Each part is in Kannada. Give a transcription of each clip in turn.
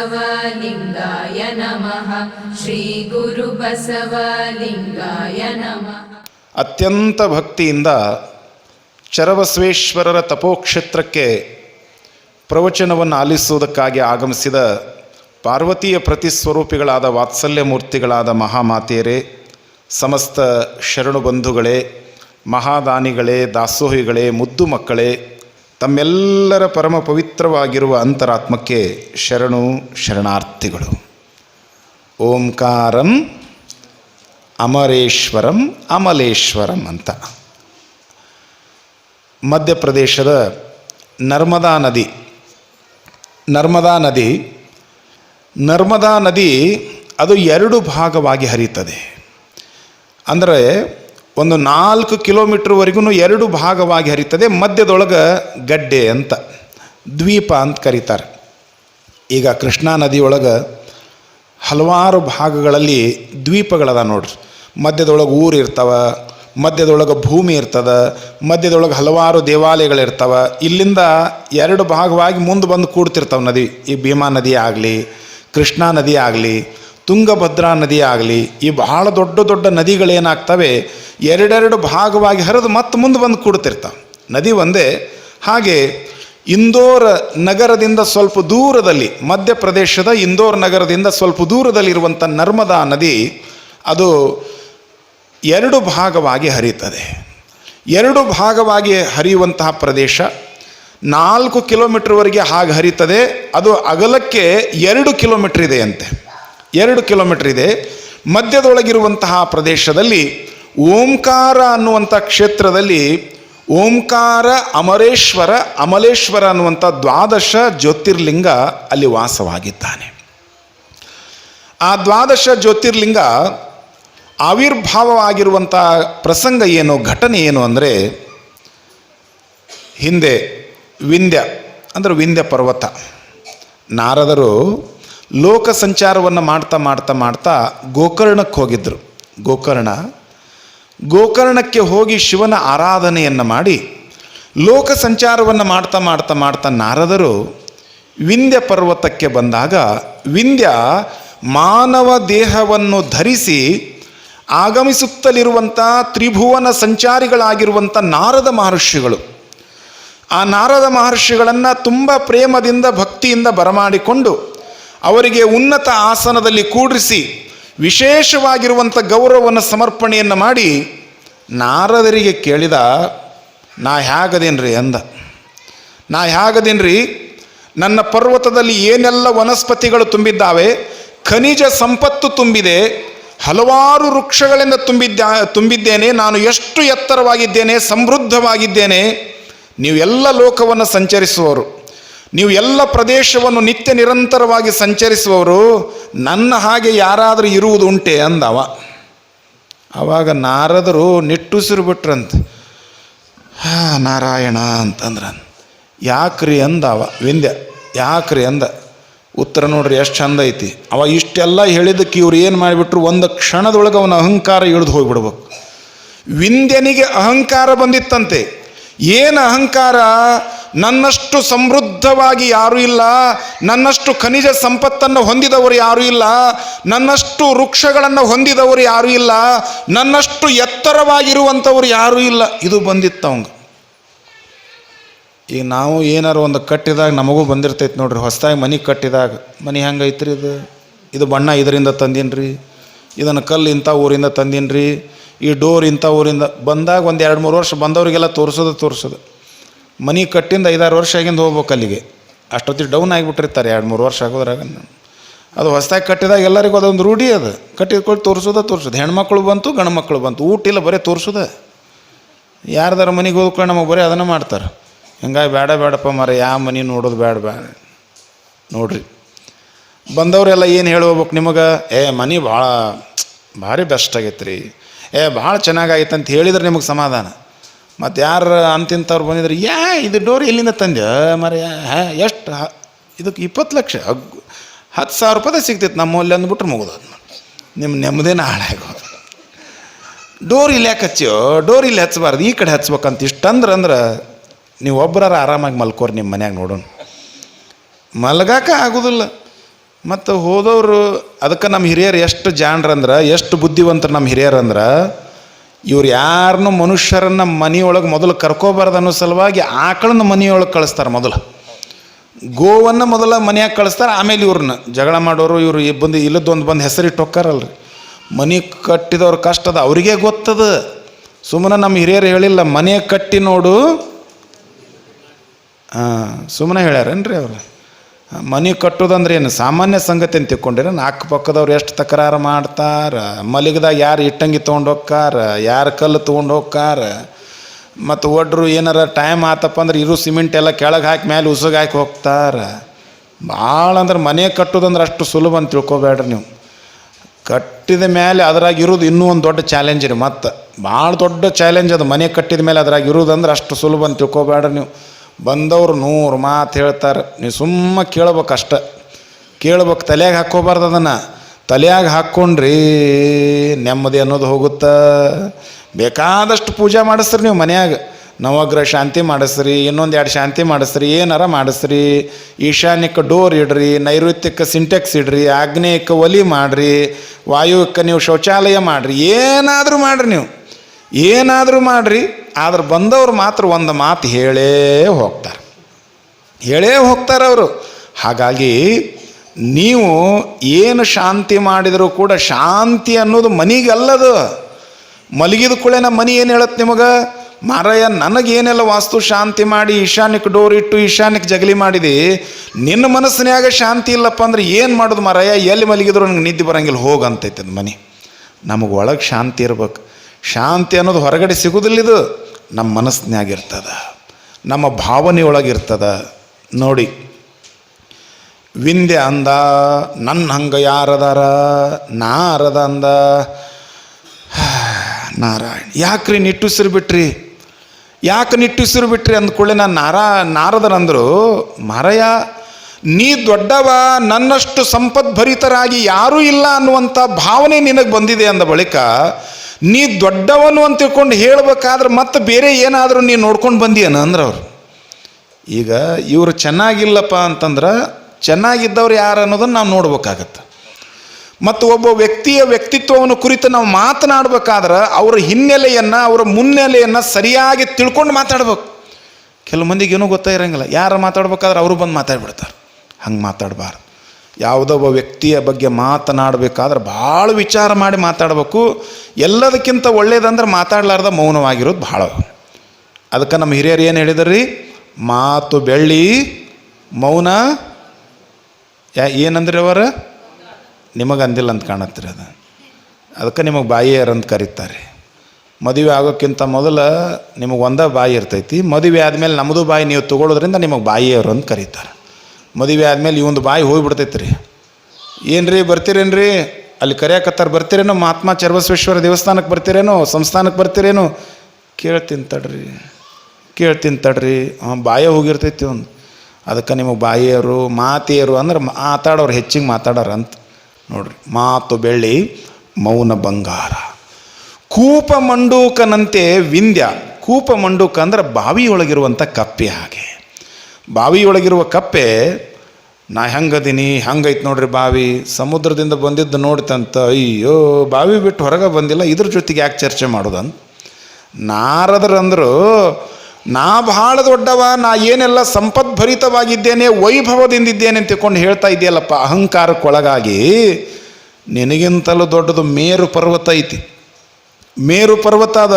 श्रीगुरुबसवलिङ्गाय नमः श्रीगुरुबसवलिङ्गाय नमः ಅತ್ಯಂತ ಭಕ್ತಿಯಿಂದ ಚರಬಸವೇಶ್ವರರ ತಪೋಕ್ಷೇತ್ರಕ್ಕೆ ಪ್ರವಚನವನ್ನು ಆಲಿಸುವುದಕ್ಕಾಗಿ ಆಗಮಿಸಿದ ಪಾರ್ವತಿಯ ಪ್ರತಿಸ್ವರೂಪಿಗಳಾದ ವಾತ್ಸಲ್ಯ ಮೂರ್ತಿಗಳಾದ ಮಹಾಮಾತೆಯರೇ ಸಮಸ್ತ ಶರಣು ಬಂಧುಗಳೇ ಮಹಾದಾನಿಗಳೇ ದಾಸೋಹಿಗಳೇ ಮುದ್ದು ಮಕ್ಕಳೇ ತಮ್ಮೆಲ್ಲರ ಪರಮ ಪವಿತ್ರವಾಗಿರುವ ಅಂತರಾತ್ಮಕ್ಕೆ ಶರಣು ಶರಣಾರ್ಥಿಗಳು. ಓಂಕಾರಂ ಅಮರೇಶ್ವರಂ ಅಮಲೇಶ್ವರಂ ಅಂತ. ಮಧ್ಯಪ್ರದೇಶದ ನರ್ಮದಾ ನದಿ ನರ್ಮದಾ ನದಿ ನರ್ಮದಾ ನದಿ ಅದು ಎರಡು ಭಾಗವಾಗಿ ಹರಿಯುತ್ತದೆ. ಅಂದರೆ ಒಂದು ನಾಲ್ಕು ಕಿಲೋಮೀಟ್ರ್ವರೆಗೂ ಎರಡು ಭಾಗವಾಗಿ ಹರಿತದೆ. ಮಧ್ಯದೊಳಗೆ ಗಡ್ಡೆ ಅಂತ ದ್ವೀಪ ಅಂತ ಕರೀತಾರೆ. ಈಗ ಕೃಷ್ಣಾ ನದಿಯೊಳಗೆ ಹಲವಾರು ಭಾಗಗಳಲ್ಲಿ ದ್ವೀಪಗಳದ ನೋಡ್ರಿ. ಮಧ್ಯದೊಳಗೆ ಊರು ಇರ್ತವೆ, ಮಧ್ಯದೊಳಗೆ ಭೂಮಿ ಇರ್ತದೆ, ಮಧ್ಯದೊಳಗೆ ಹಲವಾರು ದೇವಾಲಯಗಳಿರ್ತವೆ ಇಲ್ಲಿಂದ ಎರಡು ಭಾಗವಾಗಿ ಮುಂದೆ ಬಂದು ಕೂಡ್ತಿರ್ತವೆ ನದಿ. ಈ ಭೀಮಾ ನದಿ ಆಗಲಿ, ಕೃಷ್ಣಾ ನದಿ ಆಗಲಿ ತುಂಗಭದ್ರಾ ನದಿ ಆಗಲಿ, ಈ ಬಹಳ ದೊಡ್ಡ ದೊಡ್ಡ ನದಿಗಳೇನಾಗ್ತವೆ, ಎರಡೆರಡು ಭಾಗವಾಗಿ ಹರಿದು ಮತ್ತೆ ಮುಂದೆ ಬಂದು ಕೂಡ್ತಿರ್ತಾವೆ. ನದಿ ಒಂದೇ, ಹಾಗೆ ಇಂದೋರ್ ನಗರದಿಂದ ಸ್ವಲ್ಪ ದೂರದಲ್ಲಿ, ಮಧ್ಯಪ್ರದೇಶದ ಇಂದೋರ್ ನಗರದಿಂದ ಸ್ವಲ್ಪ ದೂರದಲ್ಲಿರುವಂಥ ನರ್ಮದಾ ನದಿ, ಅದು ಎರಡು ಭಾಗವಾಗಿ ಹರಿಯುತ್ತದೆ ಎರಡು ಭಾಗವಾಗಿ ಹರಿಯುವಂತಹ ಪ್ರದೇಶ, ನಾಲ್ಕು ಕಿಲೋಮೀಟ್ರ್ವರೆಗೆ ಹಾಗೆ ಹರಿತದೆ, ಅದು ಅಗಲಕ್ಕೆ ಎರಡು ಕಿಲೋಮೀಟ್ರ್ ಇದೆ ಅಂತೆ. ಎರಡು ಕಿಲೋಮೀಟರ್ ಇದೆ. ಮಧ್ಯದೊಳಗಿರುವಂತಹ ಪ್ರದೇಶದಲ್ಲಿ ಓಂಕಾರ ಅನ್ನುವಂಥ ಕ್ಷೇತ್ರದಲ್ಲಿ ಓಂಕಾರ, ಅಮರೇಶ್ವರ, ಅಮಲೇಶ್ವರ ಅನ್ನುವಂಥ ದ್ವಾದಶ ಜ್ಯೋತಿರ್ಲಿಂಗ ಅಲ್ಲಿ ವಾಸವಾಗಿದ್ದಾನೆ. ಆ ದ್ವಾದಶ ಜ್ಯೋತಿರ್ಲಿಂಗ ಆವಿರ್ಭಾವವಾಗಿರುವಂಥ ಪ್ರಸಂಗ ಏನು, ಘಟನೆ ಏನು ಅಂದರೆ ಹಿಂದೆ ವಿಂಧ್ಯ ಅಂದರೆ ವಿಂಧ್ಯ ಪರ್ವತ. ನಾರದರು ಲೋಕ ಸಂಚಾರವನ್ನು ಮಾಡ್ತಾ ಮಾಡ್ತಾ ಮಾಡ್ತಾ ಗೋಕರ್ಣಕ್ಕೆ ಹೋಗಿದ್ದರು ಗೋಕರ್ಣ, ಗೋಕರ್ಣಕ್ಕೆ ಹೋಗಿ ಶಿವನ ಆರಾಧನೆಯನ್ನು ಮಾಡಿ ಲೋಕ ಸಂಚಾರವನ್ನು ಮಾಡ್ತಾ ಮಾಡ್ತಾ ಮಾಡ್ತಾ ನಾರದರು ವಿಂಧ್ಯ ಪರ್ವತಕ್ಕೆ ಬಂದಾಗ ವಿಂಧ್ಯ ಮಾನವ ದೇಹವನ್ನು ಧರಿಸಿ ಆಗಮಿಸುತ್ತಲಿರುವಂಥ ತ್ರಿಭುವನ ಸಂಚಾರಿಗಳಾಗಿರುವಂಥ ನಾರದ ಮಹರ್ಷಿಗಳು. ಆ ನಾರದ ಮಹರ್ಷಿಗಳನ್ನು ತುಂಬ ಪ್ರೇಮದಿಂದ ಭಕ್ತಿಯಿಂದ ಬರಮಾಡಿಕೊಂಡು ಅವರಿಗೆ ಉನ್ನತ ಆಸನದಲ್ಲಿ ಕೂಡಿಸಿ ವಿಶೇಷವಾಗಿರುವಂಥ ಗೌರವವನ್ನು ಸಮರ್ಪಣೆಯನ್ನು ಮಾಡಿ ನಾರದರಿಗೆ ಕೇಳಿದ, ನಾ ಹ್ಯಾಗದೇನ್ರಿ ಅಂದ. ನಾ ಹ್ಯಾಗದೇನ್ರಿ ನನ್ನ ಪರ್ವತದಲ್ಲಿ ಏನೆಲ್ಲ ವನಸ್ಪತಿಗಳು ತುಂಬಿದ್ದಾವೆ, ಖನಿಜ ಸಂಪತ್ತು ತುಂಬಿದೆ, ಹಲವಾರು ವೃಕ್ಷಗಳಿಂದ ತುಂಬಿದ್ದ ತುಂಬಿದ್ದೇನೆ, ನಾನು ಎಷ್ಟು ಎತ್ತರವಾಗಿದ್ದೇನೆ, ಸಮೃದ್ಧವಾಗಿದ್ದೇನೆ ನೀವು ಎಲ್ಲ ಲೋಕವನ್ನು ಸಂಚರಿಸುವವರು ನೀವು ಎಲ್ಲ ಪ್ರದೇಶವನ್ನು ನಿತ್ಯ ನಿರಂತರವಾಗಿ ಸಂಚರಿಸುವವರು, ನನ್ನ ಹಾಗೆ ಯಾರಾದರೂ ಇರುವುದು ಉಂಟೆ ಅಂದವ. ಆವಾಗ ನಾರದರು ನಿಟ್ಟುಸಿರು ಬಿಟ್ರಂತ, ಹಾ, ನಾರಾಯಣ ಅಂತಂದ್ರ ಯಾಕ್ರಿ ಅಂದವ ವಿಂದ್ಯ, ಯಾಕ್ರಿ ಅಂದ. ಉತ್ತರ ನೋಡ್ರಿ, ಎಷ್ಟು ಚಂದ ಐತಿ. ಅವ ಇಷ್ಟೆಲ್ಲ ಹೇಳಿದ್ದಕ್ಕೆ ಇವ್ರು ಏನು ಮಾಡಿಬಿಟ್ರು, ಒಂದು ಕ್ಷಣದೊಳಗೆ ಅವನ ಅಹಂಕಾರ ಇಳಿದು ಹೋಗಿಬಿಡ್ಬೇಕು. ವಿಂದ್ಯನಿಗೆ ಅಹಂಕಾರ ಬಂದಿತ್ತಂತೆ. ಏನು ಅಹಂಕಾರ? ನನ್ನಷ್ಟು ಸಮೃದ್ಧವಾಗಿ ಯಾರೂ ಇಲ್ಲ, ನನ್ನಷ್ಟು ಖನಿಜ ಸಂಪತ್ತನ್ನು ಹೊಂದಿದವರು ಯಾರೂ ಇಲ್ಲ, ನನ್ನಷ್ಟು ವೃಕ್ಷಗಳನ್ನು ಹೊಂದಿದವರು ಯಾರೂ ಇಲ್ಲ, ನನ್ನಷ್ಟು ಎತ್ತರವಾಗಿರುವಂಥವ್ರು ಯಾರೂ ಇಲ್ಲ. ಇದು ಬಂದಿತ್ತು ಅವಂಗೆ. ಈಗ ನಾವು ಏನಾರು ಒಂದು ಕಟ್ಟಿದಾಗ ನಮಗೂ ಬಂದಿರ್ತೈತೆ ನೋಡ್ರಿ, ಹೊಸದಾಗಿ ಮನೆ ಕಟ್ಟಿದಾಗ. ಮನೆ ಹೆಂಗೈತ್ರಿ ಇದು? ಇದು ಬಣ್ಣ ಇದರಿಂದ ತಂದೀನಿ ಇದನ್ನು ಕಲ್ಲು ಇಂಥ ಊರಿಂದ ತಂದೀನಿ ಈ ಡೋರ್ ಇಂಥ ಊರಿಂದ. ಬಂದಾಗ ಒಂದು ಎರಡು ಮೂರು ವರ್ಷ ಬಂದವರಿಗೆಲ್ಲ ತೋರಿಸೋದು ತೋರಿಸೋದು. ಮನೆ ಕಟ್ಟಿಂದ ಐದಾರು ವರ್ಷ ಆಗಿಂದ ಹೋಗ್ಬೇಕು ಅಲ್ಲಿಗೆ. ಅಷ್ಟೊತ್ತಿಗೆ ಡೌನ್ ಆಗಿಬಿಟ್ಟಿರ್ತಾರೆ, ಎರಡು ಮೂರು ವರ್ಷ ಆಗೋದ್ರಾಗ. ಅದು ಹೊಸದಾಗಿ ಕಟ್ಟಿದಾಗ ಎಲ್ಲರಿಗೂ ಅದೊಂದು ರೂಢಿ ಅದು. ಕಟ್ಟಿದ್ಕೊಳ್ಳಿ ತೋರಿಸೋದ ತೋರಿಸೋದು. ಹೆಣ್ಮಕ್ಳು ಬಂತು ಗಂಡು ಮಕ್ಕಳು ಬಂತು. ಊಟ ಇಲ್ಲ, ಬರೀ ತೋರಿಸೋದ. ಯಾರ್ದಾರ ಮನೆಗೆ ಹೋದ್ಕೊಂಡು ನಮಗೆ ಬರೀ ಅದನ್ನು ಮಾಡ್ತಾರೆ. ಹಿಂಗಾಗಿ ಬೇಡ ಬೇಡಪ್ಪ ಮರ ಯಾವ ಮನೆ ನೋಡೋದು ಬೇಡ ಬೇಡ ನೋಡ್ರಿ. ಬಂದವರೆಲ್ಲ ಏನು ಹೇಳೋಗ್ಬೇಕು ನಿಮಗೆ? ಏ, ಮನೆ ಭಾಳ, ಭಾರಿ ಬೆಸ್ಟ್ ಆಗೈತೆ ರೀ ಏ, ಭಾಳ ಚೆನ್ನಾಗೈತೆ ಅಂತ ಹೇಳಿದ್ರೆ ನಿಮಗೆ ಸಮಾಧಾನ. ಮತ್ತು ಯಾರು ಅಂತಿಂಥವ್ರು ಬಂದಿದ್ರು, ಯಾ, ಇದು ಡೋರ್ ಎಲ್ಲಿಂದ ತಂದೆ ಮರ ಎಷ್ಟು ಇದಕ್ಕೆ ಇಪ್ಪತ್ತು ಲಕ್ಷ ಹತ್ತು ಸಾವಿರ ರೂಪಾಯಿ ಸಿಗ್ತೈತೆ ನಮ್ಮಲ್ಲಿ ಅಂದ್ಬಿಟ್ರೆ ಮುಗಿದೋದು ನಿಮ್ಮ ನೆಮ್ಮದಿನ ಹಾಳಾಗೋದು. ಡೋರ್ ಇಲ್ಲಿ ಯಾಕೆ ಹಚ್ಚಿಯೋ? ಡೋರ್ ಇಲ್ಲಿ ಹಚ್ಚಬಾರ್ದು, ಈ ಕಡೆ ಹಚ್ಬೇಕಂತ ಇಷ್ಟಂದ್ರೆ ಅಂದ್ರೆ ನೀವು ಒಬ್ಬರಾರ ಆರಾಮಾಗಿ ಮಲ್ಕೋರಿ ನಿಮ್ಮ ಮನ್ಯಾಗ ನೋಡೋಣ. ಮಲಗಾಕ ಆಗೋದಿಲ್ಲ. ಮತ್ತು ಹೋದವರು, ಅದಕ್ಕೆ ನಮ್ಮ ಹಿರಿಯರು ಎಷ್ಟು ಜಾಣ್ರಂದ್ರೆ, ಎಷ್ಟು ಬುದ್ಧಿವಂತರು ನಮ್ಮ ಹಿರಿಯರಂದ್ರೆ ಇವ್ರು ಯಾರನ್ನು ಮನುಷ್ಯರನ್ನ ಮನೆಯೊಳಗೆ ಮೊದಲು ಕರ್ಕೋಬಾರ್ದು ಅನ್ನೋ ಸಲುವಾಗಿ ಆಕಳನ್ನ ಮನೆಯೊಳಗೆ ಕಳಿಸ್ತಾರೆ ಮೊದಲು. ಗೋವನ್ನು ಮೊದಲ ಮನೆಯಾಗ ಕಳಿಸ್ತಾರೆ, ಆಮೇಲೆ ಇವ್ರನ್ನ ಜಗಳ ಮಾಡೋರು ಇವರು ಬಂದು ಇಲ್ಲದೊಂದು ಬಂದು ಹೆಸರಿಟ್ಟು ಹೋಗ್ಕಾರಲ್ರಿ ಮನೆ ಕಟ್ಟಿದವ್ರ ಕಷ್ಟದ ಅವರಿಗೆ ಗೊತ್ತದ. ಸುಮ್ಮನೆ ನಮ್ಮ ಹಿರಿಯರು ಹೇಳಿಲ್ಲ, ಮನೆ ಕಟ್ಟಿ ನೋಡು. ಹಾಂ ಸುಮ್ಮನೆ ಹೇಳ್ಯಾರೇನ್ರಿ ಅವರು? ಮನೆ ಕಟ್ಟೋದಂದ್ರೆ ಏನು? ಸಾಮಾನ್ಯ ಸಂಗತಿ ಅಂತ ತಿಳ್ಕೊಂಡಿರ ಅಕ್ಕಪಕ್ಕದವ್ರು ಎಷ್ಟು ತಕರಾರು ಮಾಡ್ತಾರ? ಮಲಗಿದಾಗ ಯಾರು ಇಟ್ಟಂಗಿ ತೊಗೊಂಡು ಹೋಕ್ಕಾರ ಯಾರು ಕಲ್ಲು ತೊಗೊಂಡು ಹೋಕ್ಕಾರ ಮತ್ತು ಒಡ್ರು ಏನಾರ ಟೈಮ್ ಆತಪ್ಪ ಅಂದ್ರೆ ಇರು ಸಿಮೆಂಟ್ ಎಲ್ಲ ಕೆಳಗೆ ಹಾಕಿ ಮೇಲೆ ಉಸುಗೆ ಹಾಕಿ ಹೋಗ್ತಾರ. ಭಾಳ ಅಂದ್ರೆ ಮನೆ ಕಟ್ಟೋದಂದ್ರೆ ಅಷ್ಟು ಸುಲಭ ಅಂತ ತಿಳ್ಕೊಬೇಡ್ರಿ ನೀವು. ಕಟ್ಟಿದ ಮೇಲೆ ಅದ್ರಾಗ ಇರೋದು ಇನ್ನೂ ಒಂದು ದೊಡ್ಡ ಚಾಲೆಂಜ್ ರೀ ಮತ್ತು. ಭಾಳ ದೊಡ್ಡ ಚಾಲೆಂಜ್ ಅದು ಮನೆ ಕಟ್ಟಿದ ಮೇಲೆ ಅದ್ರಾಗ ಇರೋದಂದ್ರೆ ಅಷ್ಟು ಸುಲಭ ಅಂತ ತಿಳ್ಕೊಬೇಡ್ರಿ ನೀವು. ಬಂದವರು ನೂರು ಮಾತು ಹೇಳ್ತಾರೆ. ನೀವು ಸುಮ್ಮ ಕೇಳ್ಬೇಕು ಅಷ್ಟ. ಕೇಳ್ಬೇಕು ತಲೆಯಾಗ ಹಾಕ್ಕೋಬಾರ್ದು ಅದನ್ನು. ತಲೆಯಾಗ ಹಾಕ್ಕೊಂಡ್ರಿ ನೆಮ್ಮದಿ ಅನ್ನೋದು ಹೋಗುತ್ತೆ. ಬೇಕಾದಷ್ಟು ಪೂಜೆ ಮಾಡಿಸ್ರಿ ನೀವು ಮನೆಯಾಗ. ನವಗ್ರಹ ಶಾಂತಿ ಮಾಡಿಸ್ರಿ, ಇನ್ನೊಂದು ಎರಡು ಶಾಂತಿ ಮಾಡಿಸ್ರಿ, ಏನಾರ ಮಾಡಿಸ್ರಿ. ಈಶಾನ್ಯಕ್ಕೆ ಡೋರ್ ಇಡ್ರಿ, ನೈಋತ್ಯಕ್ಕೆ ಸಿಂಟೆಕ್ಸ್ ಇಡ್ರಿ, ಆಗ್ನೇಯಕ್ಕೆ ಒಲಿ ಮಾಡಿರಿ ವಾಯುಕ್ಕೆ ನೀವು ಶೌಚಾಲಯ ಮಾಡಿರಿ, ಏನಾದರೂ ಮಾಡಿರಿ ನೀವು. ಏನಾದರೂ ಮಾಡಿರಿ. ಆದ್ರೆ ಬಂದವರು ಮಾತ್ರ ಒಂದು ಮಾತು ಹೇಳೇ ಹೋಗ್ತಾರೆ. ಹೇಳೇ ಹೋಗ್ತಾರೆ ಅವರು. ಹಾಗಾಗಿ ನೀವು ಏನು ಶಾಂತಿ ಮಾಡಿದರೂ ಕೂಡ ಶಾಂತಿ ಅನ್ನೋದು ಮನಿಗಲ್ಲದು. ಮಲಗಿದ ಕೂಡಲೇ ಮನೆ ಏನು ಹೇಳತ್ತೆ ನಿಮಗೆ? ಮಾರಾಯ, ನನಗೇನೆಲ್ಲ ವಾಸ್ತು ಶಾಂತಿ ಮಾಡಿ ಈಶಾನ್ಯಕ್ಕೆ ಡೋರ್ ಇಟ್ಟು ಈಶಾನ್ಯಕ್ಕೆ ಜಗಲಿ ಮಾಡಿದಿ. ನಿನ್ನ ಮನಸ್ಸಿನಾಗ ಶಾಂತಿ ಇಲ್ಲಪ್ಪ ಅಂದ್ರೆ ಏನು ಮಾಡೋದು ಮಾರಾಯ? ಎಲ್ಲಿ ಮಲಗಿದ್ರು ನನಗೆ ನಿದ್ದೆ ಬರಂಗಿಲ್ಲ ಹೋಗಂತೈತೆ ಮನೆ. ನಮಗೆ ಒಳಗೆ ಶಾಂತಿ ಇರ್ಬೇಕು. ಶಾಂತಿ ಅನ್ನೋದು ಹೊರಗಡೆ ಸಿಗೋದಿಲ್ಲ ಇದು. ನಮ್ಮ ಮನಸ್ಸಿನಾಗಿರ್ತದ ನಮ್ಮ ಭಾವನೆಯೊಳಗಿರ್ತದ. ನೋಡಿ ವಿಂದ್ಯ ಅಂದ ನನ್ನ ಹಂಗೆ ಯಾರದಾರ, ನಾರದ ಅಂದ. ನಾರಾಯಣ, ಯಾಕ್ರಿ ನಿಟ್ಟುಸಿರು ಬಿಟ್ರಿ? ಯಾಕೆ ನಿಟ್ಟುಸಿರು ಬಿಟ್ರಿ ಅಂದ್ಕೊಳ್ಳೆ ನಾನು ನಾರಾ ನಾರದರಂದರು ಮಾರಯ್ಯ, ನೀ ದೊಡ್ಡವ, ನನ್ನಷ್ಟು ಸಂಪದ್ಭರಿತರಾಗಿ ಯಾರೂ ಇಲ್ಲ ಅನ್ನುವಂಥ ಭಾವನೆ ನಿನಗೆ ಬಂದಿದೆ ಅಂದ ಬಳಿಕ ನೀ ದೊಡ್ಡವನು ಅಂತ ತಿಳ್ಕೊಂಡು ಹೇಳ್ಬೇಕಾದ್ರೆ ಮತ್ತೆ ಬೇರೆ ಏನಾದರೂ ನೀ ನೋಡ್ಕೊಂಡು ಬಂದಿಯನ ಅಂದ್ರೆ ಅವರು. ಈಗ ಇವರು ಚೆನ್ನಾಗಿಲ್ಲಪ್ಪ ಅಂತಂದ್ರೆ ಚೆನ್ನಾಗಿದ್ದವ್ರು ಯಾರು ಅನ್ನೋದನ್ನು ನಾವು ನೋಡ್ಬೇಕಾಗತ್ತೆ. ಮತ್ತು ಒಬ್ಬ ವ್ಯಕ್ತಿಯ ವ್ಯಕ್ತಿತ್ವವನ್ನು ಕುರಿತು ನಾವು ಮಾತನಾಡಬೇಕಾದ್ರೆ ಅವರ ಹಿನ್ನೆಲೆಯನ್ನು, ಅವರ ಮುನ್ನೆಲೆಯನ್ನು ಸರಿಯಾಗಿ ತಿಳ್ಕೊಂಡು ಮಾತಾಡ್ಬೇಕು. ಕೆಲವು ಮಂದಿಗೆ ಏನೂ ಗೊತ್ತಾಗಿರಂಗಿಲ್ಲ ಯಾರು ಮಾತಾಡ್ಬೇಕಾದ್ರೆ ಅವರು ಬಂದು ಮಾತಾಡ್ಬಿಡ್ತಾರೆ. ಹಂಗೆ ಮಾತಾಡಬಾರ್ದು. ಯಾವುದೋ ಒಬ್ಬ ವ್ಯಕ್ತಿಯ ಬಗ್ಗೆ ಮಾತನಾಡಬೇಕಾದ್ರೆ ಭಾಳ ವಿಚಾರ ಮಾಡಿ ಮಾತಾಡಬೇಕು. ಎಲ್ಲದಕ್ಕಿಂತ ಒಳ್ಳೇದಂದ್ರೆ ಮಾತಾಡಲಾರ್ದ ಮೌನವಾಗಿರೋದು ಭಾಳ. ಅದಕ್ಕೆ ನಮ್ಮ ಹಿರಿಯರು ಏನು ಹೇಳಿದ್ರಿ? ಮಾತು ಬೆಳ್ಳಿ, ಮೌನ, ಯಾ ಏನಂದ್ರಿ ಅವರ? ನಿಮಗೆ ಅಂದಿಲ್ಲ ಅಂತ ಕಾಣತ್ತೀರಿ ಅದು. ಅದಕ್ಕೆ ನಿಮಗೆ ಬಾಯಿಯರ್ ಅಂತ ಕರೀತಾರೆ. ಮದುವೆ ಆಗೋಕ್ಕಿಂತ ಮೊದಲು ನಿಮಗೆ ಒಂದೇ ಬಾಯಿ ಇರ್ತೈತಿ. ಮದುವೆ ಆದಮೇಲೆ ನಮ್ಮದು ಬಾಯಿ ನೀವು ತೊಗೊಳೋದ್ರಿಂದ ನಿಮಗೆ ಬಾಯಿಯವರು ಅಂತ ಕರೀತಾರೆ. ಮದುವೆ ಆದಮೇಲೆ ಇವೊಂದು ಬಾಯಿ ಹೋಗಿಬಿಡ್ತೈತೆ ರೀ ಏನು ರೀ ಬರ್ತೀರೇನ್ರಿ? ಅಲ್ಲಿ ಕರೆಯಕತ್ತಾರ ಬರ್ತೀರೇನೋ? ಮಹಾತ್ಮ ಚರ್ಬಸವೇಶ್ವರ ದೇವಸ್ಥಾನಕ್ಕೆ ಬರ್ತೀರೇನೋ? ಸಂಸ್ಥಾನಕ್ಕೆ ಬರ್ತೀರೇನೋ? ಕೇಳ್ತೀನಿ ತಡ್ರಿ ಕೇಳ್ತೀನಿ ತಡ್ರಿ. ಹಾಂ, ಬಾಯ ಹೋಗಿರ್ತೈತಿ ಒಂದು ಅದಕ್ಕೆ ನಿಮಗೆ ಬಾಯಿಯರು ಮಾತೆಯರು ಅಂದ್ರೆ ಮಾತಾಡೋರು ಹೆಚ್ಚಿಗೆ ಮಾತಾಡೋರು ಅಂತ ನೋಡ್ರಿ, ಮಾತು ಬೆಳ್ಳಿ, ಮೌನ ಬಂಗಾರ. ಕೂಪ ಮಂಡೂಕನಂತೆ ವಿಂಧ್ಯ ಕೂಪ ಮಂಡೂಕ ಅಂದ್ರೆ ಬಾವಿಯೊಳಗಿರುವಂಥ ಕಪ್ಪೆ ಹಾಗೆ. ಬಾವಿಯೊಳಗಿರುವ ಕಪ್ಪೆ, ನಾ ಹೆಂಗದೀನಿ, ಹಂಗೈತೆ ನೋಡ್ರಿ ಬಾವಿ. ಸಮುದ್ರದಿಂದ ಬಂದಿದ್ದು ನೋಡ್ತಂತ, ಅಯ್ಯೋ, ಬಾವಿ ಬಿಟ್ಟು ಹೊರಗೆ ಬಂದಿಲ್ಲ, ಇದ್ರ ಜೊತೆಗೆ ಯಾಕೆ ಚರ್ಚೆ ಮಾಡೋದಂತ ನಾರದರಂದ್ರು, ನಾ ಬಹಳ ದೊಡ್ಡವ, ನಾ ಏನೆಲ್ಲ ಸಂಪದ್ಭರಿತವಾಗಿದ್ದೇನೆ, ವೈಭವದಿಂದಿದ್ದೇನೆ ಅಂತ ತಿಳ್ಕೊಂಡು ಹೇಳ್ತಾ ಇದೆಯಲ್ಲಪ್ಪ ಅಹಂಕಾರಕ್ಕೊಳಗಾಗಿ ನಿನಗಿಂತಲೂ ದೊಡ್ಡದು ಮೇರು ಪರ್ವತ ಐತಿ. ಮೇರು ಪರ್ವತ ಅದ,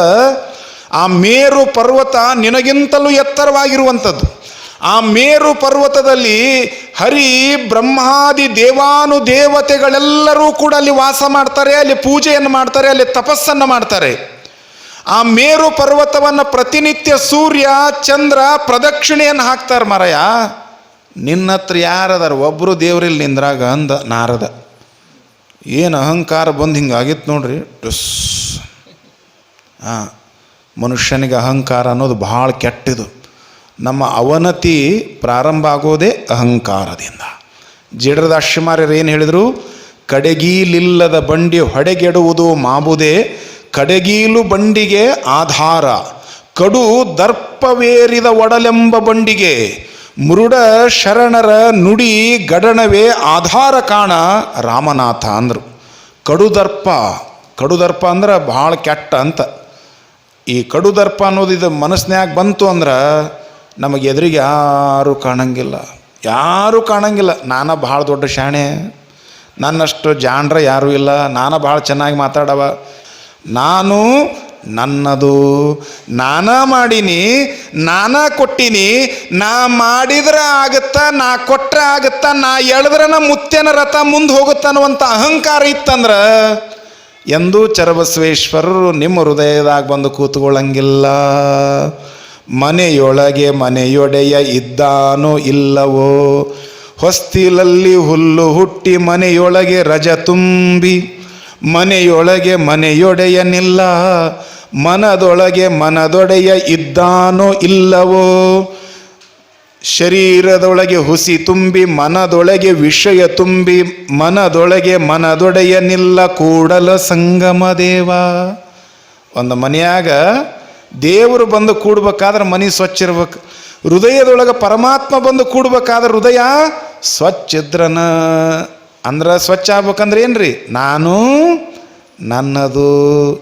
ಆ ಮೇರು ಪರ್ವತ ನಿನಗಿಂತಲೂ ಎತ್ತರವಾಗಿರುವಂಥದ್ದು ಆ ಮೇರು ಪರ್ವತದಲ್ಲಿ ಹರಿ ಬ್ರಹ್ಮಾದಿ ದೇವಾನು ದೇವತೆಗಳೆಲ್ಲರೂ ಕೂಡ ಅಲ್ಲಿ ವಾಸ ಮಾಡ್ತಾರೆ, ಅಲ್ಲಿ ಪೂಜೆಯನ್ನು ಮಾಡ್ತಾರೆ, ಅಲ್ಲಿ ತಪಸ್ಸನ್ನು ಮಾಡ್ತಾರೆ. ಆ ಮೇರು ಪರ್ವತವನ್ನು ಪ್ರತಿನಿತ್ಯ ಸೂರ್ಯ, ಚಂದ್ರ ಪ್ರದಕ್ಷಿಣೆಯನ್ನು ಹಾಕ್ತಾರೆ ಮರಯ. ನಿನ್ನ ಹತ್ರ ಯಾರದಾರ ಒಬ್ಬರು ದೇವ್ರಲ್ಲಿ ನಿಂದ್ರಾಗ ಅಂದ ನಾರದ. ಏನು ಅಹಂಕಾರ ಬಂದು ಹಿಂಗಾಗಿತ್ತು ನೋಡ್ರಿ. ಟುಸ್ ಹಾಂ ಮನುಷ್ಯನಿಗೆ ಅಹಂಕಾರ ಅನ್ನೋದು ಭಾಳ ಕೆಟ್ಟಿದು. ನಮ್ಮ ಅವನತಿ ಪ್ರಾರಂಭ ಆಗೋದೇ ಅಹಂಕಾರದಿಂದ. ಜೇಡರದ ಅಶ್ವಮಾರ್ಯರು ಏನು ಹೇಳಿದರು? ಕಡೆಗೀಲಿಲ್ಲದ ಬಂಡಿ ಹೊಡೆಗೆಡುವುದು ಮಾಬುದೇ ಕಡೆಗೀಲು ಬಂಡಿಗೆ ಆಧಾರ, ಕಡು ದರ್ಪವೇರಿದ ಒಡಲೆಂಬ ಬಂಡಿಗೆ, ಮೃಡ ಶರಣರ ನುಡಿ ಗಡಣವೇ ಆಧಾರ ಕಾಣ ರಾಮನಾಥ ಅಂದರು. ಕಡುದರ್ಪ ಕಡುದರ್ಪ ಅಂದ್ರೆ ಭಾಳ ಕೆಟ್ಟ ಅಂತ. ಈ ಕಡುದರ್ಪ ಅನ್ನೋದು ಇದು ಮನಸ್ನ್ಯಾಗ ಬಂತು ಅಂದ್ರೆ ನಮಗೆ ಎದುರಿಗೆ ಯಾರೂ ಕಾಣಂಗಿಲ್ಲ. ಯಾರೂ ಕಾಣಂಗಿಲ್ಲ. ನಾನು ಭಾಳ ದೊಡ್ಡ ಶಾಣೆ. ನನ್ನಷ್ಟು ಜಾಣ್ರ ಯಾರೂ ಇಲ್ಲ. ನಾನು ಭಾಳ ಚೆನ್ನಾಗಿ ಮಾತಾಡವ. ನಾನು ನನ್ನದು. ನಾನ ಮಾಡೀನಿ. ನಾನ ಕೊಟ್ಟಿನಿ. ನಾ ಮಾಡಿದ್ರೆ ಆಗತ್ತ, ನಾ ಕೊಟ್ಟರೆ ಆಗತ್ತ, ನಾ ಎಳೆದ್ರನ ಮುತ್ತೇನ ರಥ ಮುಂದೆ ಹೋಗುತ್ತನ್ನುವಂಥ ಅಹಂಕಾರ ಇತ್ತಂದ್ರೆ ಎಂದೂ ಚರಬಸವೇಶ್ವರರು ನಿಮ್ಮ ಹೃದಯದಾಗ ಬಂದು ಕೂತ್ಕೊಳ್ಳಂಗಿಲ್ಲ. ಮನೆಯೊಳಗೆ ಮನೆಯೊಡೆಯ ಇದ್ದಾನೋ ಇಲ್ಲವೋ? ಹೊಸ್ತಿಲಲ್ಲಿ ಹುಲ್ಲು ಹುಟ್ಟಿ ಮನೆಯೊಳಗೆ ರಜ ತುಂಬಿ, ಮನೆಯೊಳಗೆ ಮನೆಯೊಡೆಯನಿಲ್ಲ ಮನದೊಳಗೆ ಮನದೊಡೆಯ ಇದ್ದಾನೋ ಇಲ್ಲವೋ? ಶರೀರದೊಳಗೆ ಹುಸಿ ತುಂಬಿ, ಮನದೊಳಗೆ ವಿಷಯ ತುಂಬಿ, ಮನದೊಳಗೆ ಮನದೊಡೆಯನಿಲ್ಲ ಕೂಡಲ ಸಂಗಮ ದೇವ. ಒಂದು ಮನೆಯಾಗ ದೇವರು ಬಂದು ಕೂಡ್ಬೇಕಾದ್ರೆ ಮನೆ ಸ್ವಚ್ಛ ಇರ್ಬೇಕು. ಹೃದಯದೊಳಗೆ ಪರಮಾತ್ಮ ಬಂದು ಕೂಡ್ಬೇಕಾದ್ರೆ ಹೃದಯ ಸ್ವಚ್ಛ ಇದ್ರನ. ಅಂದ್ರೆ ಸ್ವಚ್ಛ ಆಗ್ಬೇಕಂದ್ರೆ ಏನ್ರಿ? ನಾನು ನನ್ನದು,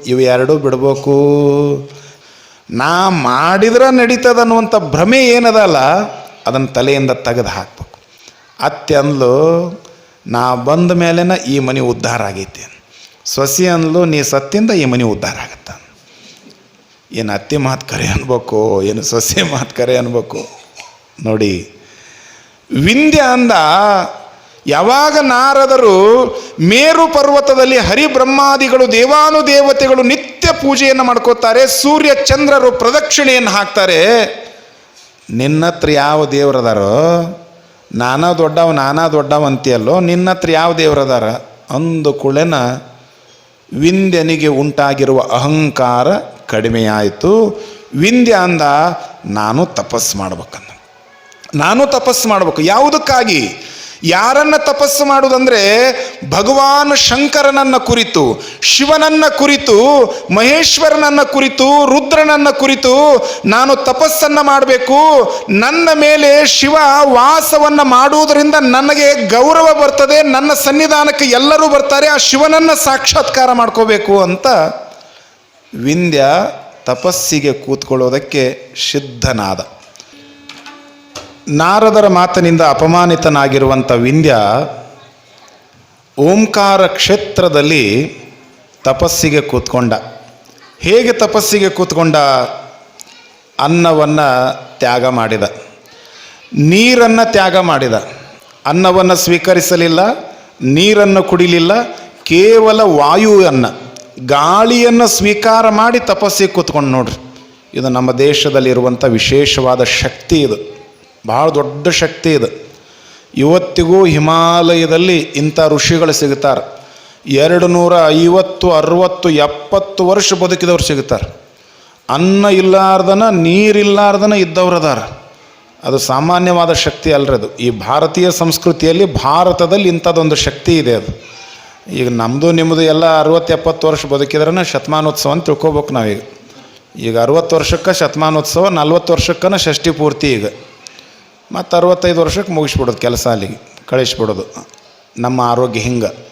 ಇವು ಎರಡೂ ಬಿಡ್ಬೇಕು. ನಾ ಮಾಡಿದ್ರೆ ನಡೀತದ ಅನ್ನುವಂಥ ಭ್ರಮೆ ಏನದಲ್ಲ, ಅದನ್ನು ತಲೆಯಿಂದ ತೆಗೆದು ಹಾಕ್ಬೇಕು. ಅತ್ತೆ ಅಂದ್ಲು, ನಾ ಬಂದ ಮೇಲೆನ ಈ ಮನೆ ಉದ್ಧಾರ ಆಗೈತೆ. ಸೊಸಿ ಅಂದ್ಲು, ನೀ ಸತ್ತಿಂದ ಈ ಮನೆ ಉದ್ಧಾರ ಆಗತ್ತ ಏನು ಅತ್ತೆ ಮಾತು ಕರೆ ಅನ್ಬೇಕು, ಏನು ಸೊಸೆ ಮಾತು ಕರೆ ಅನ್ಬೇಕು. ನೋಡಿ, ವಿಂಧ್ಯ ಅಂದ, ಯಾವಾಗ ನಾರದರು ಮೇರು ಪರ್ವತದಲ್ಲಿ ಹರಿಬ್ರಹ್ಮಾದಿಗಳು, ದೇವಾನುದೇವತೆಗಳು ನಿತ್ಯ ಪೂಜೆಯನ್ನು ಮಾಡ್ಕೋತಾರೆ, ಸೂರ್ಯ ಚಂದ್ರರು ಪ್ರದಕ್ಷಿಣೆಯನ್ನು ಹಾಕ್ತಾರೆ, ನಿನ್ನತ್ರ ಯಾವ ದೇವ್ರದಾರೋ ನಾನಾ ದೊಡ್ಡವ ನಾನಾ ದೊಡ್ಡವ ಅಂತೀಯಲ್ಲೋ ನಿನ್ನ ಹತ್ರ ಯಾವ ದೇವ್ರದಾರ ಅಂದು ಕುಳೆನ ವಿಂಧ್ಯನಿಗೆ ಉಂಟಾಗಿರುವ ಅಹಂಕಾರ ಕಡಿಮೆಯಾಯಿತು. ವಿಂಧ್ಯ ಅಂದ, ನಾನು ತಪಸ್ಸು ಮಾಡ್ಬೇಕಂದ ನಾನು ತಪಸ್ಸು ಮಾಡಬೇಕು. ಯಾವುದಕ್ಕಾಗಿ? ಯಾರನ್ನ ತಪಸ್ಸು ಮಾಡುವುದಂದ್ರೆ ಭಗವಾನ್ ಶಂಕರನನ್ನ ಕುರಿತು, ಶಿವನನ್ನ ಕುರಿತು, ಮಹೇಶ್ವರನನ್ನ ಕುರಿತು, ರುದ್ರನನ್ನ ಕುರಿತು ನಾನು ತಪಸ್ಸನ್ನ ಮಾಡಬೇಕು. ನನ್ನ ಮೇಲೆ ಶಿವ ವಾಸವನ್ನ ಮಾಡುವುದರಿಂದ ನನಗೆ ಗೌರವ ಬರ್ತದೆ. ನನ್ನ ಸನ್ನಿಧಾನಕ್ಕೆ ಎಲ್ಲರೂ ಬರ್ತಾರೆ. ಆ ಶಿವನನ್ನ ಸಾಕ್ಷಾತ್ಕಾರ ಮಾಡ್ಕೋಬೇಕು ಅಂತ ವಿಂಧ್ಯ ತಪಸ್ಸಿಗೆ ಕೂತ್ಕೊಳ್ಳೋದಕ್ಕೆ ಸಿದ್ಧನಾದ ನಾರದರ ಮಾತಿನಿಂದ ಅಪಮಾನಿತನಾಗಿರುವಂಥ ವಿಂಧ್ಯ ಓಂಕಾರ ಕ್ಷೇತ್ರದಲ್ಲಿ ತಪಸ್ಸಿಗೆ ಕೂತ್ಕೊಂಡ. ಹೇಗೆ ತಪಸ್ಸಿಗೆ ಕೂತ್ಕೊಂಡ? ಅನ್ನವನ್ನು ತ್ಯಾಗ ಮಾಡಿದ. ನೀರನ್ನು ತ್ಯಾಗ ಮಾಡಿದ. ಅನ್ನವನ್ನು ಸ್ವೀಕರಿಸಲಿಲ್ಲ, ನೀರನ್ನು ಕುಡಿಲಿಲ್ಲ, ಕೇವಲ ವಾಯುವನ್ನು ಗಾಳಿಯನ್ನು ಸ್ವೀಕಾರ ಮಾಡಿ ತಪಸ್ಸಿಗೆ ಕೂತ್ಕೊಂಡು ನೋಡ್ರಿ. ಇದು ನಮ್ಮ ದೇಶದಲ್ಲಿರುವಂಥ ವಿಶೇಷವಾದ ಶಕ್ತಿ ಇದು. ಭಾಳ ದೊಡ್ಡ ಶಕ್ತಿ ಇದು. ಇವತ್ತಿಗೂ ಹಿಮಾಲಯದಲ್ಲಿ ಇಂಥ ಋಷಿಗಳು ಸಿಗ್ತಾರೆ. ಎರಡು ನೂರ ಐವತ್ತು, ಅರುವತ್ತು, ಎಪ್ಪತ್ತು ವರ್ಷ ಬದುಕಿದವ್ರು ಸಿಗುತ್ತಾರೆ ಅನ್ನ ಇಲ್ಲಾರ್ದನ ನೀರಿಲ್ಲಾರ್ದನ ಇದ್ದವ್ರು ಅದಾರ. ಅದು ಸಾಮಾನ್ಯವಾದ ಶಕ್ತಿ ಅಲ್ರಿ ಅದು. ಈ ಭಾರತೀಯ ಸಂಸ್ಕೃತಿಯಲ್ಲಿ ಭಾರತದಲ್ಲಿ ಇಂಥದ್ದೊಂದು ಶಕ್ತಿ ಇದೆ ಅದು. ಈಗ ನಮ್ಮದು ನಿಮ್ಮದು ಎಲ್ಲ ಅರವತ್ತು ಎಪ್ಪತ್ತು ವರ್ಷ ಬದುಕಿದ್ರೆ ಶತಮಾನೋತ್ಸವ ಅಂತ ತಿಳ್ಕೊಬೇಕು ನಾವೀಗ. ಈಗ ಅರವತ್ತು ವರ್ಷಕ್ಕೆ ಶತಮಾನೋತ್ಸವ, ನಲ್ವತ್ತು ವರ್ಷಕ್ಕನ ಷಷ್ಠಿ ಪೂರ್ತಿ ಈಗ. ಮತ್ತು ಅರವತ್ತೈದು ವರ್ಷಕ್ಕೆ ಮುಗಿಸ್ಬಿಡೋದು ಕೆಲಸ ಅಲ್ಲಿಗೆ, ಕಳಿಸ್ಬಿಡೋದು. ನಮ್ಮ ಆರೋಗ್ಯ ಹಿಂಗೆ.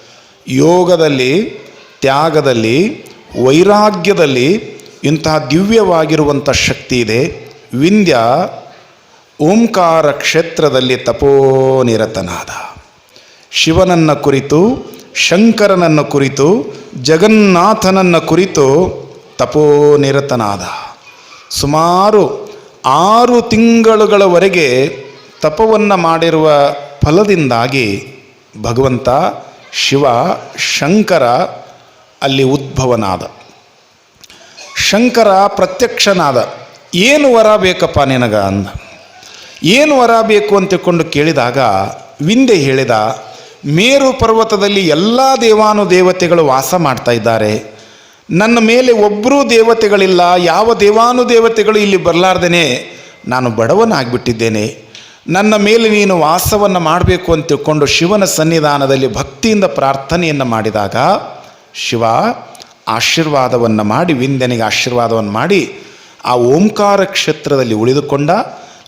ಯೋಗದಲ್ಲಿ, ತ್ಯಾಗದಲ್ಲಿ, ವೈರಾಗ್ಯದಲ್ಲಿ ಇಂತಹ ದಿವ್ಯವಾಗಿರುವಂಥ ಶಕ್ತಿ ಇದೆ. ವಿಂಧ್ಯ ಓಂಕಾರ ಕ್ಷೇತ್ರದಲ್ಲಿ ತಪೋನಿರತನಾದ. ಶಿವನನ್ನ ಕುರಿತು ಶಂಕರನನ್ನ ಕುರಿತು, ಜಗನ್ನಾಥನನ್ನ ಕುರಿತು ತಪೋನಿರತನಾದ. ಸುಮಾರು ಆರು ತಿಂಗಳುಗಳವರೆಗೆ ತಪವನ್ನು ಮಾಡಿರುವ ಫಲದಿಂದಾಗಿ ಭಗವಂತ ಶಿವ, ಶಂಕರ ಅಲ್ಲಿ ಉದ್ಭವನಾದ. ಶಂಕರ ಪ್ರತ್ಯಕ್ಷನಾದ. ಏನು ವರ ಬೇಕಪ್ಪ ನಿನಗ ಅಂದ. ಏನು ವರ ಬೇಕು ಅಂತಕೊಂಡು ಕೇಳಿದಾಗ, ವಿಂದೆ ಹೇಳಿದ ಮೇರು ಪರ್ವತದಲ್ಲಿ ಎಲ್ಲ ದೇವಾನುದೇವತೆಗಳು ವಾಸ ಮಾಡ್ತಾ ಇದ್ದಾರೆ. ನನ್ನ ಮೇಲೆ ಒಬ್ಬರೂ ದೇವತೆಗಳಿಲ್ಲ, ಯಾವ ದೇವಾನುದೇವತೆಗಳು ಇಲ್ಲಿ ಬರಲಾರ್ದೇನೆ ನಾನು ಬಡವನಾಗ್ಬಿಟ್ಟಿದ್ದೇನೆ. ನನ್ನ ಮೇಲೆ ನೀನು ವಾಸವನ್ನು ಮಾಡಬೇಕು ಅಂತ ತಿಳ್ಕೊಂಡು ಶಿವನ ಸನ್ನಿಧಾನದಲ್ಲಿ ಭಕ್ತಿಯಿಂದ ಪ್ರಾರ್ಥನೆಯನ್ನು ಮಾಡಿದಾಗ, ಶಿವ, ಆಶೀರ್ವಾದವನ್ನು ಮಾಡಿ ವಿಂದನಿಗೆ ಆಶೀರ್ವಾದವನ್ನು ಮಾಡಿ, ಆ ಓಂಕಾರ ಕ್ಷೇತ್ರದಲ್ಲಿ ಉಳಿದುಕೊಂಡ,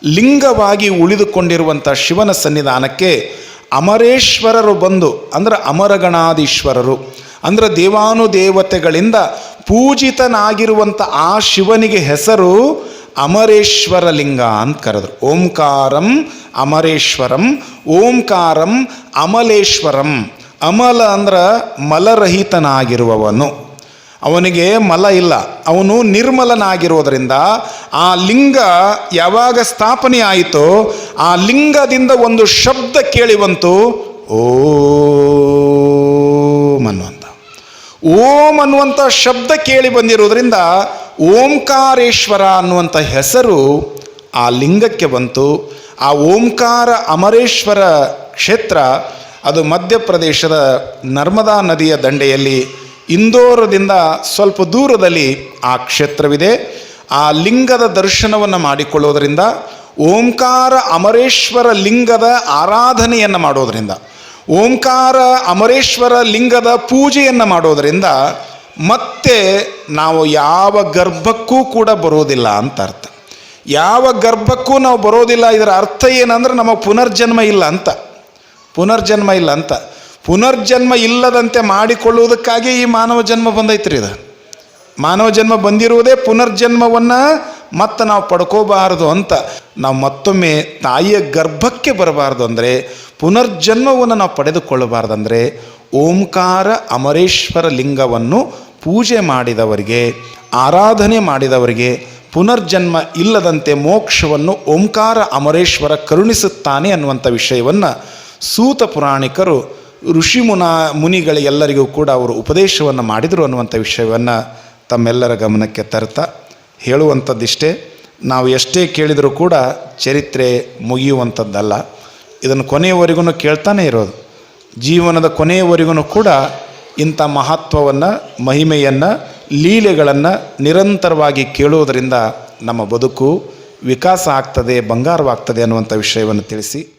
ಲಿಂಗವಾಗಿ ಉಳಿದುಕೊಂಡಿರುವಂಥ ಶಿವನ ಸನ್ನಿಧಾನಕ್ಕೆ ಅಮರೇಶ್ವರರು ಬಂದು, ಅಂದರೆ ಅಮರಗಣಾಧೀಶ್ವರರು, ಅಂದರೆ ದೇವಾನುದೇವತೆಗಳಿಂದ ಪೂಜಿತನಾಗಿರುವಂಥ ಆ ಶಿವನಿಗೆ ಹೆಸರು ಅಮರೇಶ್ವರ ಲಿಂಗ ಅಂತ ಕರೆದ್ರು. ಓಂಕಾರಂ ಅಮರೇಶ್ವರಂ, ಓಂಕಾರಂ ಅಮಲೇಶ್ವರಂ. ಅಮಲ ಅಂದ್ರೆ ಮಲರಹಿತನಾಗಿರುವವನು. ಅವನಿಗೆ ಮಲ ಇಲ್ಲ. ಅವನು ನಿರ್ಮಲನಾಗಿರೋದರಿಂದ ಆ ಲಿಂಗ ಯಾವಾಗ ಸ್ಥಾಪನೆ ಆಯಿತೋ ಆ ಲಿಂಗದಿಂದ ಒಂದು ಶಬ್ದ ಕೇಳಿ ಬಂತು, ಓಂ ಅನ್ನುವಂತ ಓಂ ಅನ್ನುವಂಥ ಶಬ್ದ ಕೇಳಿ ಬಂದಿರೋದ್ರಿಂದ ಓಂಕಾರೇಶ್ವರ ಅನ್ನುವಂಥ ಹೆಸರು ಆ ಲಿಂಗಕ್ಕೆ ಬಂತು. ಆ ಓಂಕಾರ ಅಮರೇಶ್ವರ ಕ್ಷೇತ್ರ ಅದು ಮಧ್ಯಪ್ರದೇಶದ ನರ್ಮದಾ ನದಿಯ ದಂಡೆಯಲ್ಲಿ ಇಂದೋರದಿಂದ ಸ್ವಲ್ಪ ದೂರದಲ್ಲಿ ಆ ಕ್ಷೇತ್ರವಿದೆ. ಆ ಲಿಂಗದ ದರ್ಶನವನ್ನು ಮಾಡಿಕೊಳ್ಳೋದರಿಂದ ಓಂಕಾರ ಅಮರೇಶ್ವರ ಲಿಂಗದ ಆರಾಧನೆಯನ್ನು ಮಾಡೋದರಿಂದ, ಓಂಕಾರ ಅಮರೇಶ್ವರ ಲಿಂಗದ ಪೂಜೆಯನ್ನು ಮಾಡೋದರಿಂದ ಮತ್ತೆ ನಾವು ಯಾವ ಗರ್ಭಕ್ಕೂ ಕೂಡ ಬರೋದಿಲ್ಲ ಅಂತ ಅರ್ಥ. ಯಾವ ಗರ್ಭಕ್ಕೂ ನಾವು ಬರೋದಿಲ್ಲ, ಇದರ ಅರ್ಥ ಏನಂದ್ರೆ ನಮಗೆ ಪುನರ್ಜನ್ಮ ಇಲ್ಲ ಅಂತ. ಪುನರ್ಜನ್ಮ ಇಲ್ಲ ಅಂತ. ಪುನರ್ಜನ್ಮ ಇಲ್ಲದಂತೆ ಮಾಡಿಕೊಳ್ಳುವುದಕ್ಕಾಗಿ ಈ ಮಾನವ ಜನ್ಮ ಬಂದೈತ್ರಿ ಇದು. ಮಾನವ ಜನ್ಮ ಬಂದಿರುವುದೇ ಪುನರ್ಜನ್ಮವನ್ನು ಮತ್ತೆ ನಾವು ಪಡ್ಕೋಬಾರದು ಅಂತ ನಾವು ಮತ್ತೊಮ್ಮೆ ತಾಯಿಯ ಗರ್ಭಕ್ಕೆ ಬರಬಾರ್ದು ಅಂದರೆ ಪುನರ್ಜನ್ಮವನ್ನು ನಾವು ಪಡೆದುಕೊಳ್ಳಬಾರ್ದಂದರೆ ಓಂಕಾರ ಅಮರೇಶ್ವರ ಲಿಂಗವನ್ನು ಪೂಜೆ ಮಾಡಿದವರಿಗೆ, ಆರಾಧನೆ ಮಾಡಿದವರಿಗೆ ಪುನರ್ಜನ್ಮ ಇಲ್ಲದಂತೆ ಮೋಕ್ಷವನ್ನು ಓಂಕಾರ ಅಮರೇಶ್ವರ ಕರುಣಿಸುತ್ತಾನೆ ಅನ್ನುವಂಥ ವಿಷಯವನ್ನು ಸೂತ ಪುರಾಣಿಕರು ಋಷಿ ಮುನ ಮುನಿಗಳಿಗೆಲ್ಲರಿಗೂ ಕೂಡ ಅವರು ಉಪದೇಶವನ್ನು ಮಾಡಿದರು ಅನ್ನುವಂಥ ವಿಷಯವನ್ನು ತಮ್ಮೆಲ್ಲರ ಗಮನಕ್ಕೆ ತರ್ತಾ ಹೇಳುವಂಥದ್ದಿಷ್ಟೇ. ನಾವು ಎಷ್ಟೇ ಕೇಳಿದರೂ ಕೂಡ ಚರಿತ್ರೆ ಮುಗಿಯುವಂಥದ್ದಲ್ಲ. ಇದನ್ನು ಕೊನೆಯವರೆಗೂ ಕೇಳ್ತಾನೆ ಇರೋದು. ಜೀವನದ ಕೊನೆಯವರೆಗೂ ಕೂಡ ಇಂಥ ಮಹತ್ವವನ್ನು, ಮಹಿಮೆಯನ್ನು, ಲೀಲೆಗಳನ್ನು ನಿರಂತರವಾಗಿ ಕೇಳುವುದರಿಂದ ನಮ್ಮ ಬದುಕು ವಿಕಾಸ ಆಗ್ತದೆ, ಬಂಗಾರವಾಗ್ತದೆ ಅನ್ನುವಂಥ ವಿಷಯವನ್ನು ತಿಳಿಸಿ